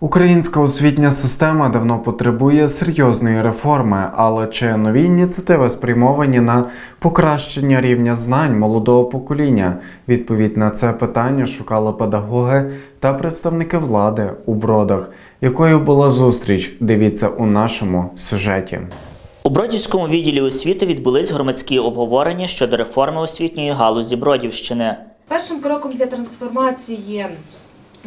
Українська освітня система давно потребує серйозної реформи, але чи нові ініціативи спрямовані на покращення рівня знань молодого покоління? Відповідь на це питання шукали педагоги та представники влади у бродах. Якою була зустріч? Дивіться у нашому сюжеті. У Бродівському відділі освіти відбулись громадські обговорення щодо реформи освітньої галузі Бродівщини. Першим кроком для трансформації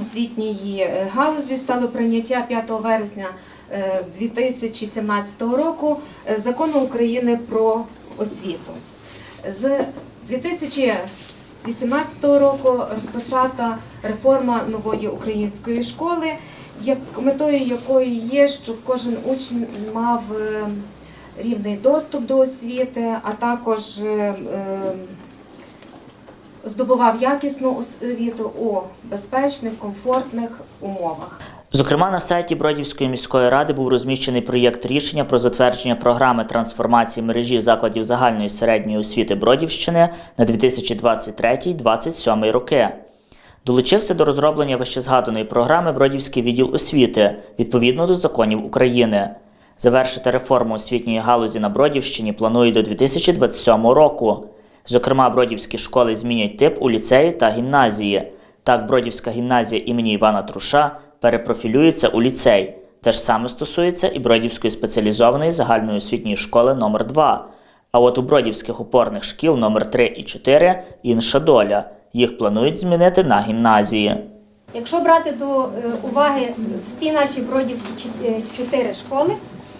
освітньої е, галузі стало прийняття 5 вересня е, 2017 року е, закону України про освіту. З 2018 року розпочата реформа нової української школи, як метою якої є, щоб кожен учень мав е, рівний доступ до освіти, а також е, е, здобував якісну освіту у безпечних, комфортних умовах. Зокрема, на сайті Бродівської міської ради був розміщений проєкт рішення про затвердження програми трансформації мережі закладів загальної середньої освіти Бродівщини на 2023-2027 роки. Долучився до розроблення вищезгаданої програми Бродівський відділ освіти відповідно до законів України. Завершити реформу освітньої галузі на Бродівщині планують до 2027 року. Зокрема, бродівські школи змінять тип у ліцеї та гімназії. Так, Бродівська гімназія імені Івана Труша перепрофілюється у ліцей. Те ж саме стосується і Бродівської спеціалізованої загальної освітньої школи номер 2 А от у Бродівських опорних шкіл номер 3 і 4 інша доля. Їх планують змінити на гімназії. Якщо брати до е, уваги всі наші бродівські е, чотири школи,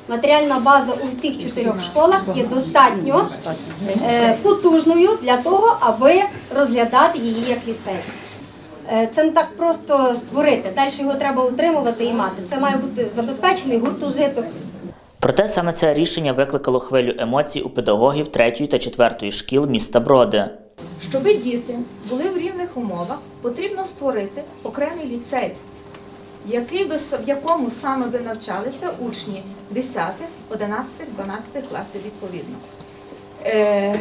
матеріальна база у всіх чотирьох школах є достатньо е, потужною для того, аби розглядати її як ліцей. Е, Це не так просто створити. Далі його треба утримувати і мати. Це має бути забезпечений гуртожиток. Проте саме це рішення викликало хвилю емоцій у педагогів 3 та 4 шкіл міста Броди. Щоб діти були в рівних умовах, потрібно створити окремий ліцей, який би, в якому саме би навчалися учні 10, 11, 12 класів відповідно. Е, е,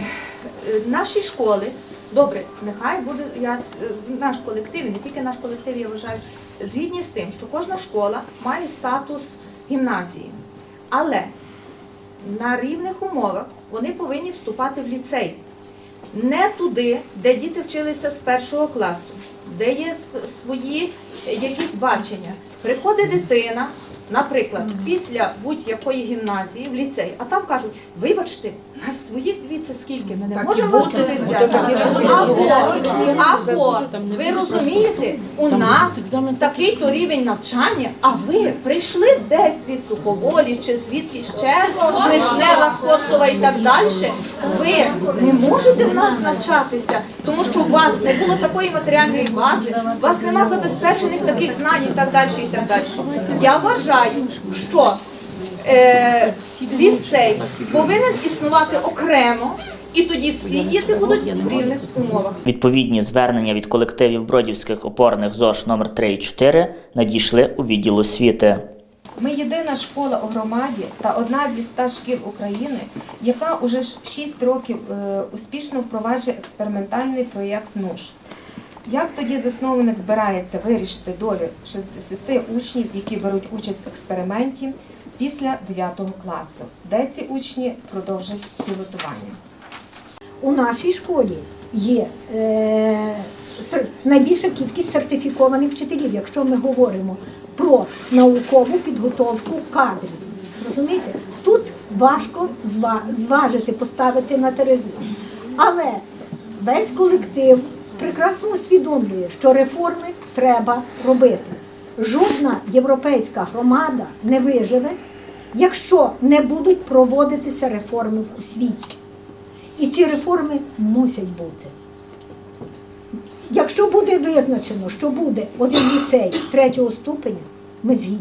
наші школи, добре, нехай буде я, е, наш колектив, і не тільки наш колектив, я вважаю, згідні з тим, що кожна школа має статус гімназії. Але на рівних умовах вони повинні вступати в ліцей не туди, де діти вчилися з першого класу, де є свої якісь бачення. Приходить дитина, наприклад, після будь-якої гімназії в ліцей, а там кажуть, вибачте, нас своїх дивіться скільки, ми не можемо вас туди взяти. Або, або ви розумієте, у нас такий-то рівень навчання, а ви прийшли десь зі Суховолі чи звідки ще, з Лишнева, з Корсова і так далі. Ви не можете в нас навчатися, тому що у вас не було такої матеріальної бази, у вас нема забезпечених таких знань і так далі. І так далі. Я вважаю, що е, ліцей повинен існувати окремо, і тоді всі діти будуть в рівних умовах. Відповідні звернення від колективів бродівських опорних ЗОШ номер 3 і 4 надійшли у відділ освіти. Ми єдина школа у громаді та одна зі ста шкіл України, яка уже 6 років е, успішно впроваджує експериментальний проєкт НУШ. Як тоді засновник збирається вирішити долю 60 учнів, які беруть участь в експерименті після 9 класу, де ці учні продовжать пілотування? У нашій школі є е, найбільша кількість сертифікованих вчителів, якщо ми говоримо про наукову підготовку кадрів. Розумієте? Тут важко зва- зважити, поставити на терези. Але весь колектив прекрасно усвідомлює, що реформи треба робити. Жодна європейська громада не виживе, якщо не будуть проводитися реформи у світі. І ці реформи мусять бути. Якщо буде визначено, що буде один ліцей третього ступеня, ми згідні.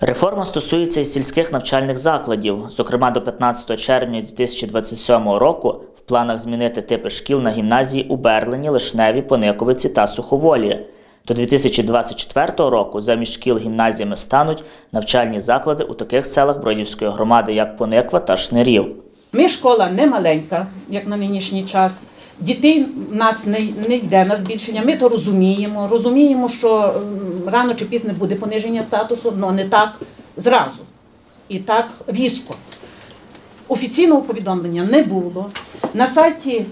Реформа стосується і сільських навчальних закладів. Зокрема, до 15 червня 2027 року в планах змінити типи шкіл на гімназії у Берлині, Лишневі, Пониковиці та Суховолі. До 2024 року замість шкіл гімназіями стануть навчальні заклади у таких селах Бродівської громади, як Пониква та Шнирів. Ми школа не маленька, як на нинішній час. Дітей в нас не, не йде на збільшення. Ми то розуміємо. Розуміємо, що рано чи пізно буде пониження статусу, але не так зразу і так різко. Офіційного повідомлення не було. На сайті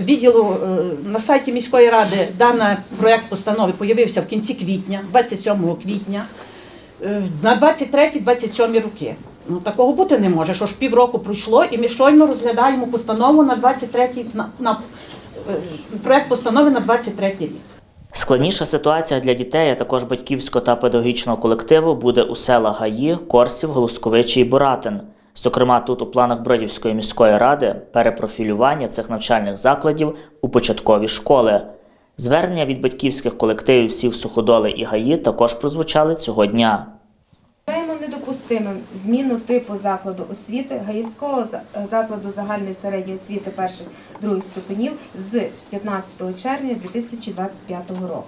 відділу е, на сайті міської ради даний проект постанови появився в кінці квітня, 27 квітня, е, на 23-27 роки. Ну такого бути не може. Що ж півроку пройшло, і ми щойно розглядаємо постанову на 23 на, на е, проект постанови на 23 рік. Складніша ситуація для дітей, а також батьківського та педагогічного колективу буде у селах Гаї, Корсів, Голосковичі і Боратин. Зокрема, тут у планах Бродівської міської ради перепрофілювання цих навчальних закладів у початкові школи. Звернення від батьківських колективів сіл Суходоли і Гаї також прозвучали цього дня. Вважаємо недопустимим зміну типу закладу освіти Гаївського за- закладу загальної середньої освіти перших других ступенів з 15 червня 2025 року.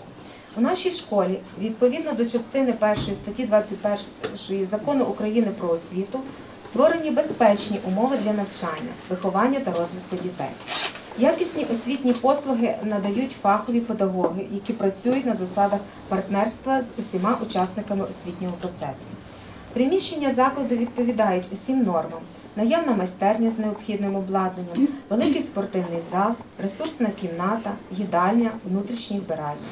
У нашій школі, відповідно до частини 1 статті 21 закону України про освіту, створені безпечні умови для навчання, виховання та розвитку дітей. Якісні освітні послуги надають фахові педагоги, які працюють на засадах партнерства з усіма учасниками освітнього процесу. Приміщення закладу відповідають усім нормам. Наявна майстерня з необхідним обладнанням, великий спортивний зал, ресурсна кімната, їдальня, внутрішні вбиральні.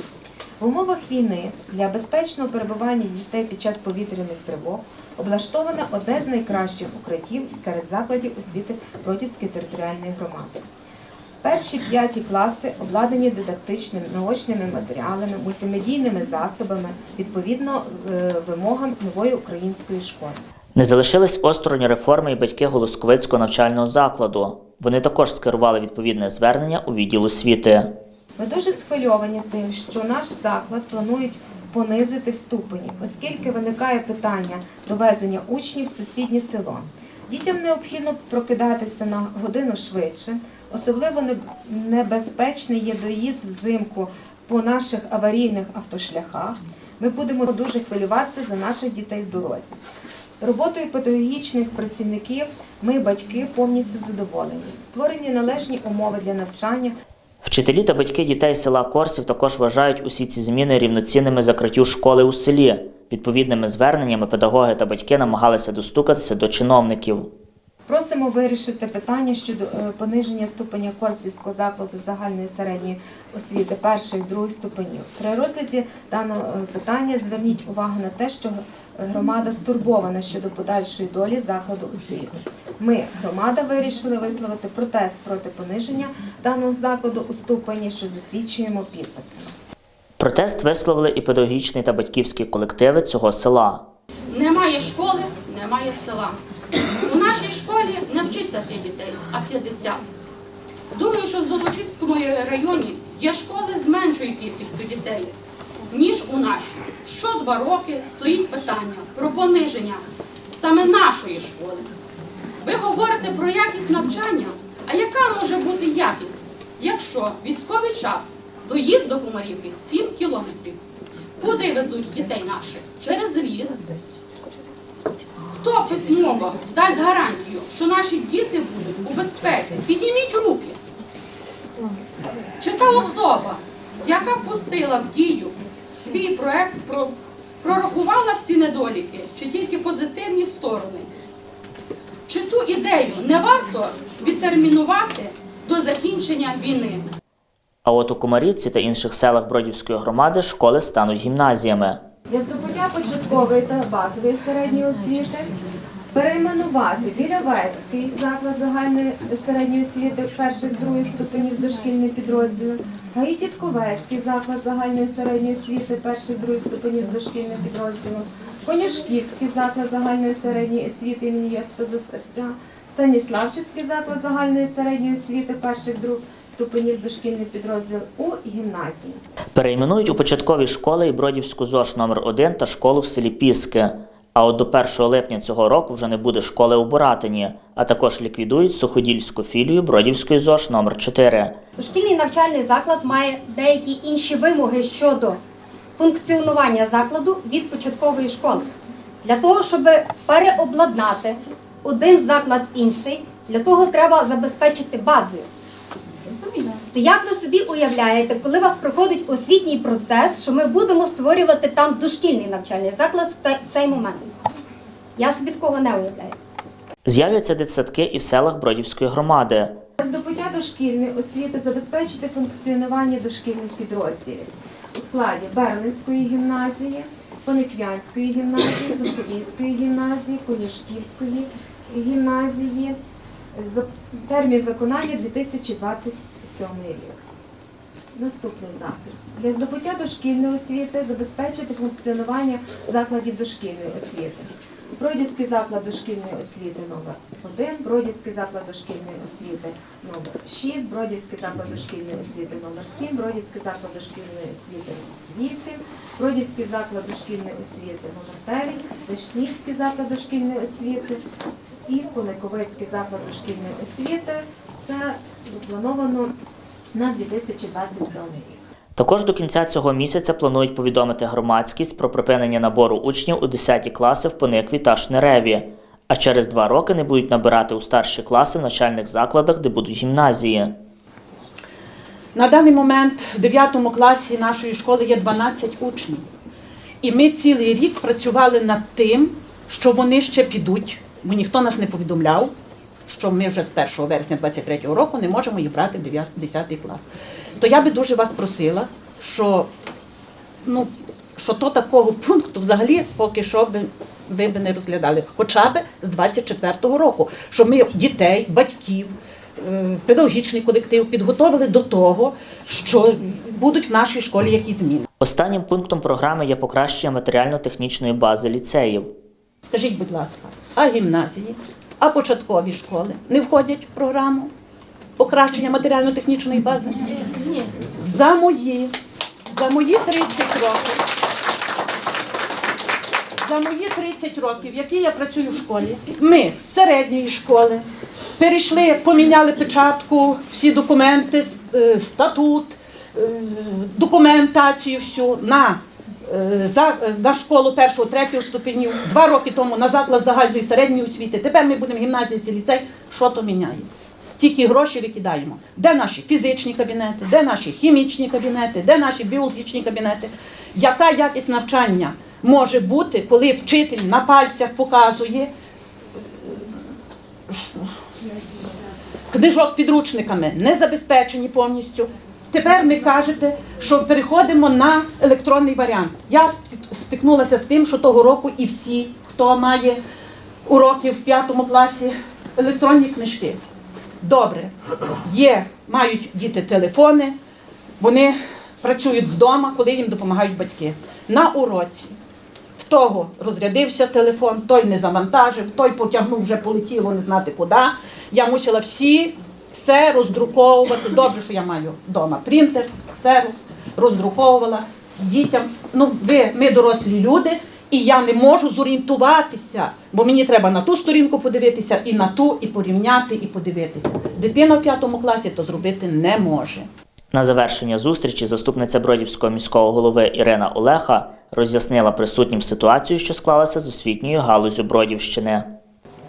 В умовах війни для безпечного перебування дітей під час повітряних тривог облаштоване одне з найкращих укриттів серед закладів освіти Бродівської територіальної громади. Перші п'яті класи обладнані дидактичними наочними матеріалами, мультимедійними засобами відповідно е, вимогам нової української школи. Не залишились осторонь реформи і батьки Голосковицького навчального закладу. Вони також скерували відповідне звернення у відділ освіти. Ми дуже схвильовані тим, що наш заклад планують понизити ступені, оскільки виникає питання довезення учнів в сусіднє село. Дітям необхідно прокидатися на годину швидше, особливо небезпечний є доїзд взимку по наших аварійних автошляхах. Ми будемо дуже хвилюватися за наших дітей в дорозі. Роботою педагогічних працівників ми, батьки, повністю задоволені. Створені належні умови для навчання, Вчителі та батьки дітей села Корсів також вважають усі ці зміни рівноцінними закриттю школи у селі. Відповідними зверненнями педагоги та батьки намагалися достукатися до чиновників. Просимо вирішити питання щодо е, пониження ступеня Корсівського закладу загальної середньої освіти першої другої ступенів. При розгляді даного е, питання зверніть увагу на те, що е, громада стурбована щодо подальшої долі закладу освіти. Ми, громада, вирішили висловити протест проти пониження даного закладу у ступені, що засвідчуємо підписами. Протест висловили і педагогічний та батьківські колективи цього села. Немає школи, немає села. У нашій школі не вчиться 5 дітей, а 50. Думаю, що в Золочівському районі є школи з меншою кількістю дітей, ніж у нашій. Що два роки стоїть питання про пониження саме нашої школи. Ви говорите про якість навчання, а яка може бути якість, якщо військовий час доїзд до Комарівки 7 кілометрів? Куди везуть дітей наших? Через ліс. Хто письмово дасть гарантію, що наші діти будуть у безпеці? Підніміть руки. Чи та особа, яка пустила в дію свій проект, прорахувала всі недоліки, чи тільки позитивні сторони? Чи ту ідею не варто відтермінувати до закінчення війни? А от у Комарівці та інших селах Бродівської громади школи стануть гімназіями. Для здобуття початкової та базової середньої освіти перейменувати Вілявецький заклад загальної середньої освіти перших других ступенів з дошкільним підрозділом, Гаїтітковецький заклад загальної середньої освіти перших других ступенів з дошкільним підрозділом, Конюшківський заклад загальної середньої освіти імені Йосипа Застарця, Станіславчицький заклад загальної середньої освіти перших других ступенів з дошкільним підрозділом у гімназії. Перейменують у початкові школи і Бродівську ЗОШ номер 1 та школу в селі Піски. А от до 1 липня цього року вже не буде школи у Боратині, а також ліквідують суходільську філію Бродівської ЗОШ номер 4 Дошкільний навчальний заклад має деякі інші вимоги щодо функціонування закладу від початкової школи. Для того, щоб переобладнати один заклад в інший, для того треба забезпечити базою. То як ви собі уявляєте, коли у вас проходить освітній процес, що ми будемо створювати там дошкільний навчальний заклад в цей момент? Я собі такого не уявляю. З'являться дитсадки і в селах Бродівської громади. Здобуття дошкільної освіти забезпечити функціонування дошкільних підрозділів у складі Берлинської гімназії, Пониквянської гімназії, Зубковійської гімназії, Конюшківської гімназії. Термін виконання 2027 рік. Наступний захід. Для здобуття дошкільної освіти забезпечити функціонування закладів дошкільної освіти. Бродівський заклад дошкільної освіти номер 1 Бродівський заклад дошкільної освіти номер 6 Бродівський заклад дошкільної освіти номер 7 Бродівський заклад дошкільної освіти номер 8 Бродівський заклад дошкільної освіти номер 9 Вишнівський заклад дошкільної освіти і Куликовицький заклад дошкільної освіти. Це заплановано на 2027 рік. Також до кінця цього місяця планують повідомити громадськість про припинення набору учнів у 10 класи в Поникві та Шнереві. А через два роки не будуть набирати у старші класи в навчальних закладах, де будуть гімназії. На даний момент в 9 класі нашої школи є 12 учнів. І ми цілий рік працювали над тим, що вони ще підуть, бо ніхто нас не повідомляв, що ми вже з 1 вересня 2023 року не можемо їх брати в 10 клас. То я би дуже вас просила, що, ну, що то такого пункту взагалі поки що би ви б не розглядали, хоча б з 24-го року, щоб ми дітей, батьків, е, педагогічний колектив підготовили до того, що будуть в нашій школі якісь зміни. Останнім пунктом програми є покращення матеріально-технічної бази ліцеїв. Скажіть, будь ласка, а гімназії, а початкові школи не входять в програму покращення матеріально-технічної бази? Ні. За мої, за мої 30 років. За мої 30 років, які я працюю в школі, ми з середньої школи перейшли, поміняли печатку, всі документи, е, статут, е, документацію всю на, за, на школу першого, третього ступенів. Два роки тому на заклад загальної середньої освіти. Тепер ми будемо гімназії, ці ліцей. Що то міняє? Тільки гроші викидаємо. Де наші фізичні кабінети, де наші хімічні кабінети, де наші біологічні кабінети? Яка якість навчання може бути, коли вчитель на пальцях показує е, книжок підручниками не забезпечені повністю. Тепер ми кажете, що переходимо на електронний варіант. Я стикнулася з тим, що того року і всі, хто має уроки в п'ятому класі, електронні книжки. Добре, є, мають діти телефони, вони працюють вдома, коли їм допомагають батьки. На уроці в того розрядився телефон, той не завантажив, той потягнув, вже полетіло не знати куди. Я мусила всі все роздруковувати. Добре, що я маю вдома принтер, ксерокс, роздруковувала дітям. Ну, ви, ми дорослі люди, і я не можу зорієнтуватися, бо мені треба на ту сторінку подивитися, і на ту, і порівняти, і подивитися. Дитина в п'ятому класі то зробити не може. На завершення зустрічі заступниця Бродівського міського голови Ірина Олеха роз'яснила присутнім ситуацію, що склалася з освітньою галузю Бродівщини.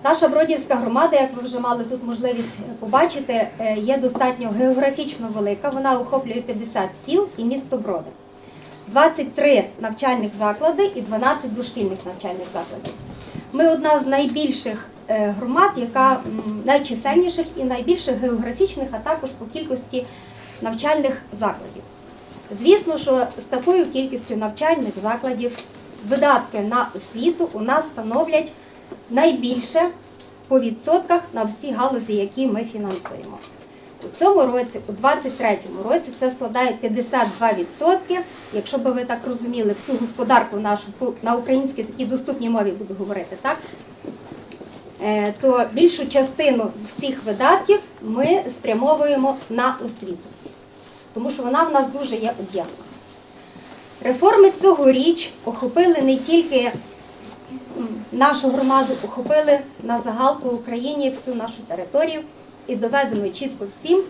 Наша Бродівська громада, як ви вже мали тут можливість побачити, е, є достатньо географічно велика. Вона охоплює 50 сіл і місто Броди. 23 навчальних заклади і 12 дошкільних навчальних закладів. Ми одна з найбільших е, громад, яка найчисельніших і найбільших географічних, а також по кількості навчальних закладів. Звісно, що з такою кількістю навчальних закладів видатки на освіту у нас становлять найбільше по відсотках на всі галузі, які ми фінансуємо. У цьому році, у 23-му році, це складає 52%. Якщо би ви так розуміли, всю господарку нашу на українській такій доступній мові буду говорити, так? Е, то більшу частину всіх видатків ми спрямовуємо на освіту, тому що вона в нас дуже є об'ємна. Реформи цьогоріч охопили не тільки нашу громаду, охопили на загал по Україні всю нашу територію і доведено чітко всім,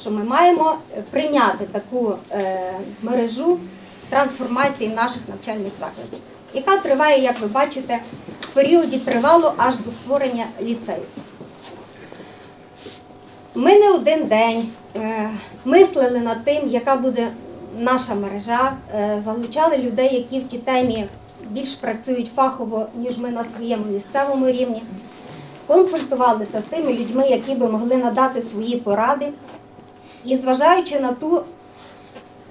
що ми маємо е, прийняти таку е, мережу трансформації наших навчальних закладів, яка триває, як ви бачите, в періоді тривало аж до створення ліцеїв. Ми не один день, е, мислили над тим, яка буде наша мережа, залучали людей, які в тій темі більш працюють фахово, ніж ми на своєму місцевому рівні. Консультувалися з тими людьми, які би могли надати свої поради. І зважаючи на ту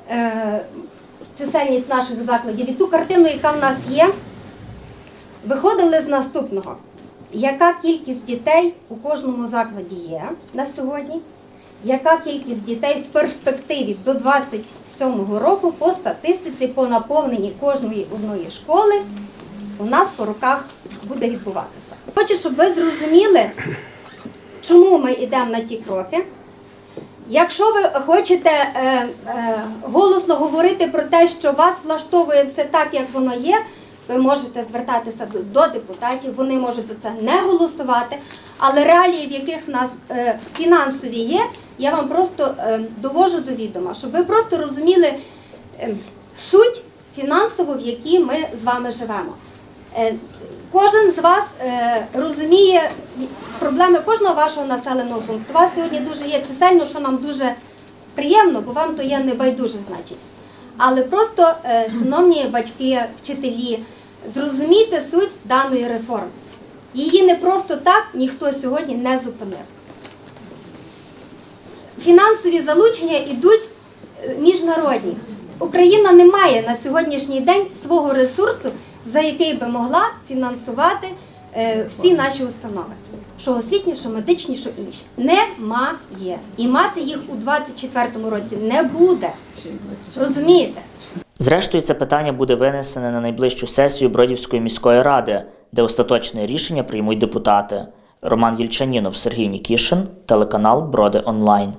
е, чисельність наших закладів і ту картину, яка в нас є, виходили з наступного. Яка кількість дітей у кожному закладі є на сьогодні? Яка кількість дітей в перспективі до 27-го року по статистиці по наповненні кожної одної школи у нас по руках буде відбуватися? Хочу, щоб ви зрозуміли, чому ми йдемо на ті кроки. Якщо ви хочете е, е, голосно говорити про те, що вас влаштовує все так, як воно є, ви можете звертатися до, до депутатів, вони можуть за це не голосувати. Але реалії, в яких в нас е, фінансові є, я вам просто е, довожу до відома, щоб ви просто розуміли е, суть фінансову, в якій ми з вами живемо. Е, Кожен з вас розуміє проблеми кожного вашого населеного пункту. У Вас сьогодні дуже є чисельно, що нам дуже приємно, бо вам то є небайдуже, значить. Але просто, шановні батьки, вчителі, зрозумійте суть даної реформи. Її не просто так ніхто сьогодні не зупинив. Фінансові залучення йдуть е, міжнародні. Україна не має на сьогоднішній день свого ресурсу, за який би могла фінансувати е, всі наші установи. Що освітні, що медичні, що інші. Немає. І мати їх у 24-му році не буде. Розумієте? Зрештою, це питання буде винесене на найближчу сесію Бродівської міської ради, де остаточне рішення приймуть депутати. Роман Єльчанінов, Сергій Нікішин, телеканал Броди Онлайн.